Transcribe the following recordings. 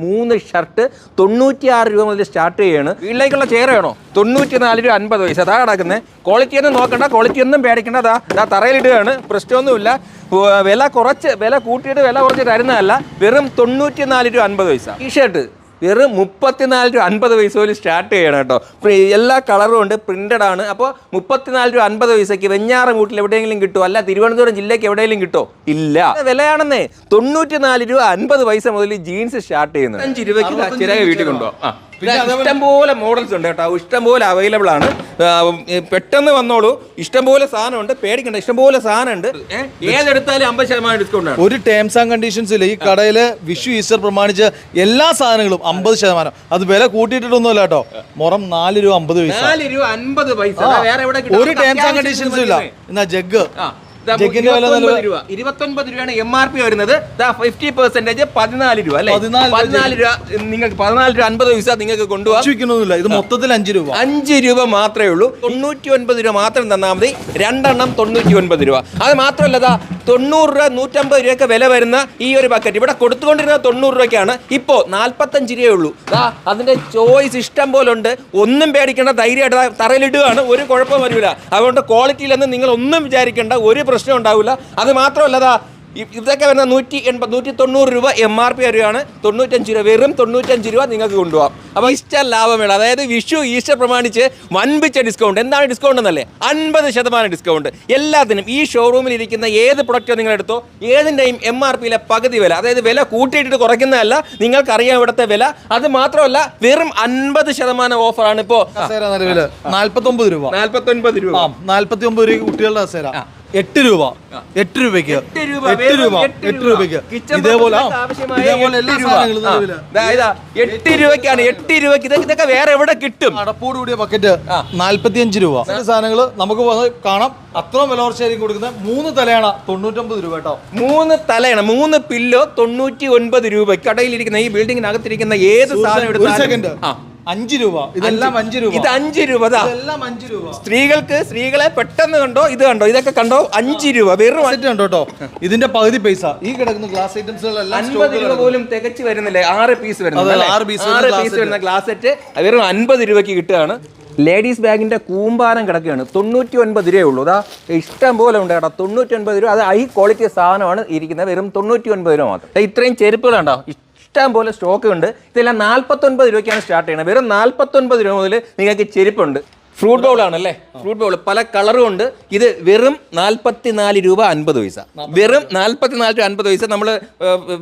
മൂന്ന് ഷർട്ട് തൊണ്ണൂറ്റിയാറ് രൂപ മുതൽ സ്റ്റാർട്ട് ചെയ്യാണ്. വീട്ടിലേക്കുള്ള ചെയർ വേണോ? തൊണ്ണൂറ്റി നാല് രൂപ അൻപത് പൈസ അതാ കിടക്കുന്നത് ക്വാളിറ്റി ഒന്നും നോക്കണ്ട ക്വാളിറ്റി ഒന്നും പേടിക്കണ്ട. അതാ അതാ തറയിലിടുകയാണ്. പ്രശ്നമൊന്നുമില്ല. വില കുറച്ച് വില കൂട്ടിയിട്ട് വില കുറച്ച് തരുന്നതല്ല. വെറും തൊണ്ണൂറ്റി നാല് രൂപ അൻപത് പൈസ ടീ ഷർട്ട് വെറും മുപ്പത്തിനാല് രൂപ അൻപത് പൈസ പോലും സ്റ്റാർട്ട് ചെയ്യണം കേട്ടോ. എല്ലാ കളറും ഉണ്ട് പ്രിന്റഡ് ആണ്. അപ്പോൾ മുപ്പത്തിനാല് രൂപ അൻപത് പൈസക്ക് വെഞ്ഞാറമൂട്ടിൽ എവിടെയെങ്കിലും കിട്ടുമോ അല്ല തിരുവനന്തപുരം ജില്ലയ്ക്ക് എവിടെയെങ്കിലും കിട്ടോ ഇല്ല. ഇത് വിലയാണെന്നേ. തൊണ്ണൂറ്റി നാല് രൂപ അൻപത് പൈസ മുതൽ ജീൻസ് സ്റ്റാർട്ട് ചെയ്യുന്നത്. അഞ്ച് രൂപയ്ക്ക് ചിരക വീട്ടിൽ കൊണ്ടുപോകാം ഇഷ്ടംപോലെ മോഡൽസ് ഉണ്ട് കേട്ടോ. ഇഷ്ടംപോലെ അവൈലബിൾ ആണ്. പെട്ടെന്ന് വന്നോളൂ. ഇഷ്ടംപോലെ സാധനം ഉണ്ട് പേടിക്കണ്ട ഇഷ്ടംപോലെ സാധനം ഉണ്ട് ഏ, ഏതെടുത്താലും അമ്പത് ശതമാനം ഡിസ്കൗണ്ട് ആണ്. ഒരു ടേംസ് ആൻഡ് കണ്ടീഷൻസിൽ ഈ കടയിൽ വിഷു ഈസ്റ്റർ പ്രമാണിച്ച് എല്ലാ സാധനങ്ങളും അമ്പത് ശതമാനം. അത് വില കൂട്ടിയിട്ടൊന്നുമില്ല കേട്ടോ. മുറം നാല് രൂപ അമ്പത് പൈസ. നാല് രൂപ അൻപത് പൈസ. വേറെ എവിടെ കിട്ടും? ഒരു ടേംസ് ആൻഡ് കണ്ടീഷൻസും ഇല്ല. എന്നാ ജഗ്. ആ, ഇതാ ജഗ്ഗിന്റെ വില നല്ല 29 ഇരുപത്തൊൻപത് രൂപയാണ് എം ആർ പി വരുന്നത്. ഫിഫ്റ്റി പെർസെന്റേജ് പതിനാല് രൂപ അല്ലേ? 14 രൂപ. പതിനാല് രൂപ നിങ്ങൾക്ക് പതിനാല് രൂപ അൻപത് പൈസ നിങ്ങൾക്ക് കൊണ്ടുപോകാം ഇത് മൊത്തത്തിൽ അഞ്ച് രൂപ. അഞ്ച് രൂപ മാത്രമേ ഉള്ളൂ. തൊണ്ണൂറ്റി ഒൻപത് രൂപ മാത്രം തന്നാൽ മതി. രണ്ടെണ്ണം തൊണ്ണൂറ്റി ഒൻപത് രൂപ. അത് മാത്രമല്ല തൊണ്ണൂറ് രൂപ നൂറ്റമ്പത് രൂപയൊക്കെ വില വരുന്ന ഈ ഒരു ബക്കറ്റ് ഇവിടെ കൊടുത്തുകൊണ്ടിരുന്നത് തൊണ്ണൂറ് രൂപയ്ക്കാണ്. ഇപ്പോൾ നാൽപ്പത്തഞ്ച് രൂപയേ ഉള്ളൂ ദാ അതിന്റെ ചോയ്സ് ഇഷ്ടം പോലെ ഉണ്ട്. ഒന്നും പേടിക്കേണ്ട ധൈര്യമായിട്ട് തറയിലിടുകയാണ്. ഒരു കുഴപ്പം വരില്ല. അതുകൊണ്ട് ക്വാളിറ്റിയിലൊന്നും നിങ്ങൾ ഒന്നും വിചാരിക്കേണ്ട. ഒരു പ്രശ്നം ഉണ്ടാവില്ല. അത് മാത്രമല്ല ഇതൊക്കെ വരുന്ന നൂറ്റി എൺപത് നൂറ്റി തൊണ്ണൂറ് രൂപ എം ആർ പി വരികയാണ് തൊണ്ണൂറ്റഞ്ച് രൂപ വെറും തൊണ്ണൂറ്റഞ്ച് രൂപ നിങ്ങൾക്ക് കൊണ്ടുപോകാം അപ്പോൾ ഈസ്റ്റർ ലാഭമേള അതായത് വിഷു ഈസ്റ്റർ പ്രമാണിച്ച് വൻപിച്ച ഡിസ്കൗണ്ട്. എന്താണ് ഡിസ്കൗണ്ട് എന്നല്ലേ? അൻപത് ശതമാനം ഡിസ്കൗണ്ട്. എല്ലാത്തിനും ഈ ഷോറൂമിൽ ഇരിക്കുന്ന ഏത് പ്രൊഡക്റ്റോ നിങ്ങൾ എടുത്തോ ഏതിന്റെയും എം ആർ പിയിലെ പകുതി വില അതായത് വില കൂട്ടിയിട്ടിട്ട് കുറയ്ക്കുന്നതല്ല നിങ്ങൾക്കറിയാം ഇവിടുത്തെ വില. അത് മാത്രമല്ല വെറും അൻപത് ശതമാനം ഓഫറാണ് ഇപ്പോൾ നാൽപ്പത്തൊമ്പത് രൂപ. നാൽപ്പത്തൊൻപത് രൂപ. ആ നാല്പത്തി ഒമ്പത് രൂപ കുട്ടികളുടെ കസേര. എട്ട് രൂപ. എട്ട് രൂപയ്ക്ക്. എട്ട് രൂപ, എട്ട്. രൂപയ്ക്ക്. ഇതേപോലെ ഇതേപോലെ എല്ലാ സാധനങ്ങളും എട്ട് രൂപയ്ക്കാണ്. എട്ട് രൂപയ്ക്ക് ഇതൊക്കെ വേറെ എവിടെ കിട്ടും? അടപ്പോട് കൂടിയ ബക്കറ്റ് നാല്പത്തിയഞ്ച് രൂപ. സാധനങ്ങൾ നമുക്ക് കാണാം. അത്രയും വില കൊടുക്കുന്ന കൊടുക്കുന്നത്. മൂന്ന് തലയാണ് തൊണ്ണൂറ്റൊമ്പത് രൂപ കേട്ടോ. മൂന്ന് തലയാണ്. മൂന്ന് പില്ലോ തൊണ്ണൂറ്റി ഒൻപത് രൂപ കടയിലിരിക്കുന്ന ഈ ബിൽഡിങ്ങിനകത്തിരിക്കുന്ന ഏത് സാധനം എടുത്താലും അഞ്ച് രൂപ. ഇതെല്ലാം അഞ്ച് രൂപ. ഇത് അഞ്ച് രൂപ ദാ. ഇതെല്ലാം അഞ്ച് രൂപ. സ്ത്രീകൾക്ക് സ്ത്രീകളെ പെട്ടെന്ന് കണ്ടോ ഇത് കണ്ടോ ഇതൊക്കെ കണ്ടോ അഞ്ച് രൂപ വെറും കണ്ടോട്ടോ കേട്ടോ ഇതിന്റെ പകുതി പൈസ. ഈ കിടക്കുന്ന ഗ്ലാസ് ഐറ്റംസുകളെല്ലാം അൻപത് രൂപ പോലും തികച്ചു വരുന്നില്ലേ. ആറ് പീസ് വരുന്നത്? ആറ് പീസ് വരുന്ന ഗ്ലാസ് സെറ്റ്. വെറും അൻപത് രൂപയ്ക്ക് കിട്ടുകയാണ്. ലേഡീസ് ബാഗിന്റെ കൂമ്പാരം കിടക്കുകയാണ്. തൊണ്ണൂറ്റി ഒൻപത് രൂപയേ ഉള്ളൂ. അതാ ഇഷ്ടം പോലെ ഉണ്ട് കേട്ടോ. തൊണ്ണൂറ്റി ഒൻപത് രൂപ. അത് ഹൈ ക്വാളിറ്റി സാധനമാണ് ഇരിക്കുന്നത്. വെറും തൊണ്ണൂറ്റി ഒൻപത് രൂപ മാത്രം. ഇത്രയും ഇത്രയും ചെരുപ്പുകളുണ്ടോ? ഇഷ്ടം പോലെ സ്റ്റോക്ക് ഉണ്ട്. ഇതെല്ലാം നാൽപ്പത്തൊൻപത് രൂപയ്ക്കാണ് സ്റ്റാർട്ട് ചെയ്യുന്നത്. വെറും നാൽപ്പത്തൊൻപത് രൂപ മുതൽ നിങ്ങൾക്ക് ചെരുപ്പുണ്ട്. ഫ്രൂട്ട് ബൗൾ ആണല്ലേ? ഫ്രൂട്ട് ബൗൾ പല കളറും ഉണ്ട്. ഇത് വെറും നാൽപ്പത്തി നാല് രൂപ അൻപത് പൈസ. വെറും നാൽപ്പത്തി നാല് രൂപ അൻപത് പൈസ നമ്മൾ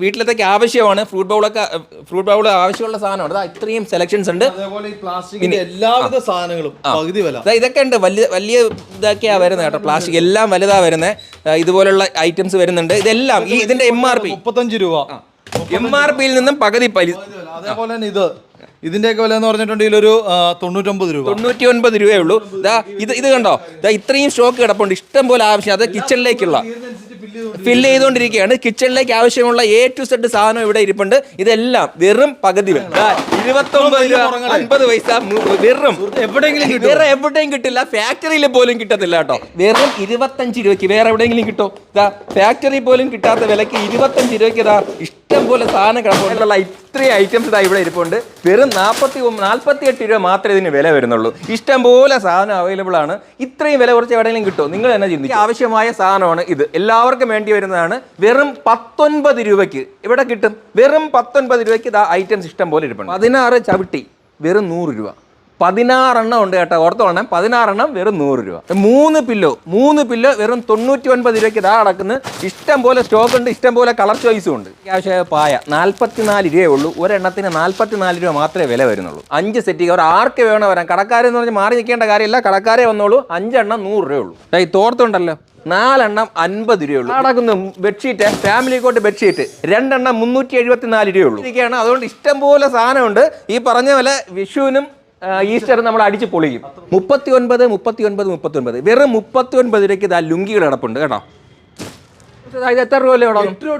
വീട്ടിലത്തേക്ക് ആവശ്യമാണ്. ഫ്രൂട്ട് ബൗളൊക്കെ ഫ്രൂട്ട് ബൗൾ ആവശ്യമുള്ള സാധനമാണ്. അതാ ഇത്രയും സെലക്ഷൻസ് ഉണ്ട്. എല്ലാവിധ സാധനങ്ങളും പകുതി വില. ദാ ഇതൊക്കെ ഉണ്ട്. വലിയ വലിയ ഇതൊക്കെയാ വരുന്നത് കേട്ടോ. പ്ലാസ്റ്റിക് എല്ലാം വലുതാ വരുന്നത്. ഇതുപോലുള്ള ഐറ്റംസ് വരുന്നുണ്ട്. ഇതെല്ലാം ഈ ഇതിന്റെ എം ആർ പി മുപ്പത്തഞ്ച് രൂപ. എം ആർ പിയിൽ നിന്നും പകുതി പലി അതേപോലെ തന്നെ ഇത്. ഇതിന്റെയൊക്കെ വില എന്ന് പറഞ്ഞിട്ടുണ്ടെങ്കിൽ ഒരു തൊണ്ണൂറ്റൊമ്പത് രൂപ. തൊണ്ണൂറ്റി ഒൻപത് രൂപയേ ഉള്ളൂ. ദാ ഇത് ഇത് കണ്ടോ? ദാ ഇത്രയും സ്റ്റോക്ക് കിടപ്പുണ്ട്. ഇഷ്ടം പോലെ ആവശ്യം. അത് കിച്ചണിലേക്കുള്ള ഫില്ല് ചെയ്തുകൊണ്ടിരിക്കുകയാണ്. കിച്ചണിലേക്ക് ആവശ്യമുള്ള എ ടു സെഡ് സാധനം ഇവിടെ ഇരിപ്പുണ്ട്. ഇതെല്ലാം വെറും പകുതി ഇരുപത്തൊമ്പത് രൂപ അൻപത് പൈസ വെറും. എവിടെയെങ്കിലും വേറെ എവിടെയും കിട്ടില്ല. ഫാക്ടറിയിൽ പോലും കിട്ടത്തില്ല കേട്ടോ. വെറും ഇരുപത്തഞ്ച് രൂപയ്ക്ക് വേറെ എവിടെയെങ്കിലും കിട്ടും. ഇതാ ഫാക്ടറി പോലും കിട്ടാത്ത വിലക്ക് ഇരുപത്തഞ്ച് രൂപയ്ക്ക് ഇതാ ഇഷ്ടം പോലെ സാധനം കിടപ്പുള്ള ഇത്രയും ഐറ്റംസ് ഇതാ ഇവിടെ ഇരിപ്പുണ്ട്. വെറും നാൽപ്പത്തി നാൽപ്പത്തി എട്ട് രൂപ മാത്രമേ ഇതിന് വില വരുന്നുള്ളൂ. ഇഷ്ടം പോലെ സാധനം അവൈലബിൾ ആണ്. ഇത്രയും വില കുറച്ച് എവിടെയെങ്കിലും കിട്ടും നിങ്ങൾ തന്നെ ചിന്തിക്കും. ആവശ്യമായ സാധനമാണ് ഇത്. എല്ലാവർക്കും വേണ്ടി വരുന്നതാണ്. വെറും പത്തൊൻപത് രൂപയ്ക്ക് ഇവിടെ കിട്ടും? വെറും പത്തൊൻപത് രൂപയ്ക്ക് ഇതാ ഐറ്റംസ് ഇഷ്ടം പോലെ ഇരിപ്പുണ്ട്. പതിനാറ് ചവിട്ടി വെറും നൂറ് രൂപ. പതിനാറെണ്ണം ഉണ്ട് കേട്ടോ. ഓർത്തോണം പതിനാറെണ്ണം വെറും നൂറ് രൂപ. മൂന്ന് പില്ലോ. മൂന്ന് പില്ലോ വെറും തൊണ്ണൂറ്റി ഒൻപത് രൂപയ്ക്ക് ഇതാ നടക്കുന്നു ഇഷ്ടം പോലെ സ്റ്റോക്ക് ഉണ്ട് ഇഷ്ടം പോലെ കളർ ചോയ്സും ഉണ്ട്. അത്യാവശ്യം പായ. നാൽപ്പത്തിനാല് രൂപയേ ഉള്ളൂ. ഒരെണ്ണത്തിന് നാൽപ്പത്തിനാല് രൂപ മാത്രമേ വില വരുന്നുള്ളൂ. അഞ്ച് സെറ്റ് അവർ ആർക്ക് വേണം വരാം. വരാൻ കടക്കാരെന്ന് പറഞ്ഞ് മാറി നിൽക്കേണ്ട കാര്യമില്ല. കടക്കാരെ വന്നോളൂ. അഞ്ചെണ്ണം നൂറ് രൂപയേ ഉള്ളൂ. ദാ ഈ തോർത്തുണ്ടല്ലോ. നാലെണ്ണം അൻപത് രൂപയുള്ളൂ നടക്കുന്നു ബെഡ്ഷീറ്റ് ഫാമിലി കോട്ട് ബെഡ്ഷീറ്റ് രണ്ടെണ്ണം മുന്നൂറ്റി എഴുപത്തിനാല് രൂപയുള്ളൂ ഇതൊക്കെയാണ് അതുകൊണ്ട് ഇഷ്ടംപോലെ സാധനമുണ്ട്. ഈ പറഞ്ഞ പോലെ വിഷുവിനും ഈസ്റ്റർ നമ്മൾ അടിച്ച് പൊളിക്കും മുപ്പത്തി ഒൻപത് മുപ്പത്തി ഒൻപത് മുപ്പത്തി ഒൻപത് വെറും മുപ്പത്തി ഒൻപത് രൂപയ്ക്ക് ഇതാ ലുങ്കികൾ കിടപ്പുണ്ട് കേട്ടോ. ഇത് എത്ര രൂപ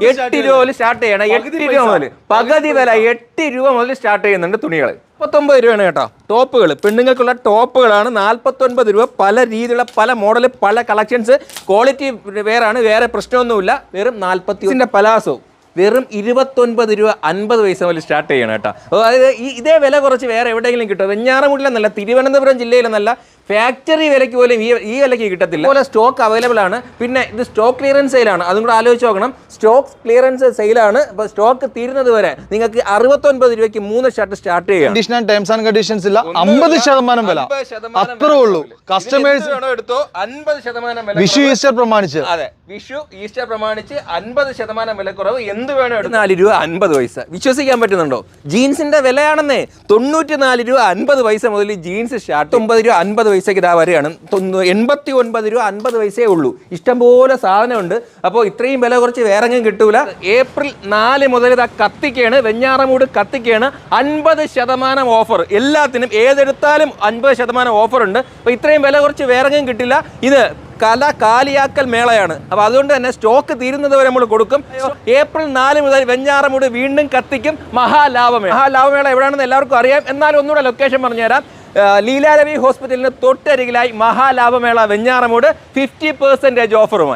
എട്ട് രൂപ മുതൽ സ്റ്റാർട്ട് ചെയ്യണം. എട്ട് രൂപ മുതൽ പകുതി വില എട്ട് രൂപ മുതൽ സ്റ്റാർട്ട് ചെയ്യുന്നുണ്ട് തുണികൾ മുപ്പത്തൊമ്പത് രൂപയാണ് കേട്ടോ. ടോപ്പുകൾ പെണ്ണുങ്ങൾക്കുള്ള ടോപ്പുകളാണ് നാൽപ്പത്തൊൻപത് രൂപ. പല രീതിയിലുള്ള പല മോഡൽ പല കളക്ഷൻസ് ക്വാളിറ്റി വേറാണ് വേറെ പ്രശ്നമൊന്നുമില്ല. വെറും നാൽപ്പത്തി പലാസോ വെറും ഇരുപത്തൊൻപത് രൂപ അൻപത് പൈസ മുതൽ സ്റ്റാർട്ട് ചെയ്യണം കേട്ടോ. അതായത് ഈ ഇതേ വില കുറച്ച് വേറെ എവിടെയെങ്കിലും കിട്ടും. വെഞ്ഞാറമുട്ടിലെന്നല്ല തിരുവനന്തപുരം ജില്ലയിലെന്നല്ല ഫാക്ടറി വിലയ്ക്ക് പോലും ഈ ഈ വിലയ്ക്ക് കിട്ടത്തില്ല. അതുപോലെ സ്റ്റോക്ക് അവൈലബിൾ ആണ്. പിന്നെ ഇത് സ്റ്റോക്ക് ക്ലിയറൻസ് സെയിലാണ് അതും കൂടെ ആലോചിച്ച് നോക്കണം. സ്റ്റോക്ക് ക്ലിയറൻസ് സെയിലാണ് അപ്പോൾ സ്റ്റോക്ക് തീരുന്നത് വരെ നിങ്ങൾക്ക് അറുപത്തൊൻപത് രൂപയ്ക്ക് മൂന്ന് ഷർട്ട് സ്റ്റാർട്ട് ചെയ്യാം condition and terms and conditions ഇല്ല. അമ്പത് ശതമാനം വില. അത്രേ ഉള്ളൂ. കസ്റ്റമേഴ്സ് എടുത്തോ അൻപത് ശതമാനം വില വിഷു ഈസ്റ്റർ പ്രമാണിച്ച്. അതെ. വിഷു ഈസ്റ്റർ പ്രമാണിച്ച് അൻപത് ശതമാനം വിലക്കുറവ് എന്ത് വേണം എടുത്ത്. നാല് രൂപ അൻപത് പൈസ. വിശ്വസിക്കാൻ പറ്റുന്നുണ്ടോ? ജീൻസിന്റെ വിലയാണെന്നേ. തൊണ്ണൂറ്റി നാല് രൂപ അൻപത് പൈസ മുതൽ ജീൻസ് ഷർട്ട് ഒമ്പത് രൂപ അൻപത് പൈസക്ക് ഇതാ വരെയാണ് എൺപത്തി ഒൻപത് രൂപ അൻപത് പൈസയേ ഉള്ളൂ. ഇഷ്ടംപോലെ സാധനമുണ്ട്. അപ്പോൾ ഇത്രയും വില കുറച്ച് വേറെങ്ങും കിട്ടൂല. ഏപ്രിൽ നാല് മുതൽ ഇതാ കത്തിക്കാണ് വെഞ്ഞാറമൂട് കത്തിക്കാണ് അൻപത് ശതമാനം ഓഫർ. എല്ലാത്തിനും ഏതെടുത്താലും അൻപത് ശതമാനം ഓഫർ ഉണ്ട് അപ്പോൾ ഇത്രയും വില കുറച്ച് വേറെങ്ങും കിട്ടില്ല. ഇത് കല കാലിയാക്കൽ മേളയാണ്. അപ്പോൾ അതുകൊണ്ട് തന്നെ സ്റ്റോക്ക് തീരുന്നത് വരെ നമ്മൾ കൊടുക്കും. ഏപ്രിൽ നാല് മുതൽ വെഞ്ഞാറമൂട് വീണ്ടും കത്തിക്കും. മഹാലാഭമേള. മഹാലാഭമേള എവിടെയാണെന്ന് എല്ലാവർക്കും അറിയാം. എന്നാലും ഒന്നുകൂടെ ലൊക്കേഷൻ പറഞ്ഞുതരാം. ലീലാരവി ഹോസ്പിറ്റലിന് തൊട്ടരികിലായി മഹാലാഭമേള വെഞ്ഞാറമൂട് ഫിഫ്റ്റി പെർസെന്റേജ് ഓഫറുമായി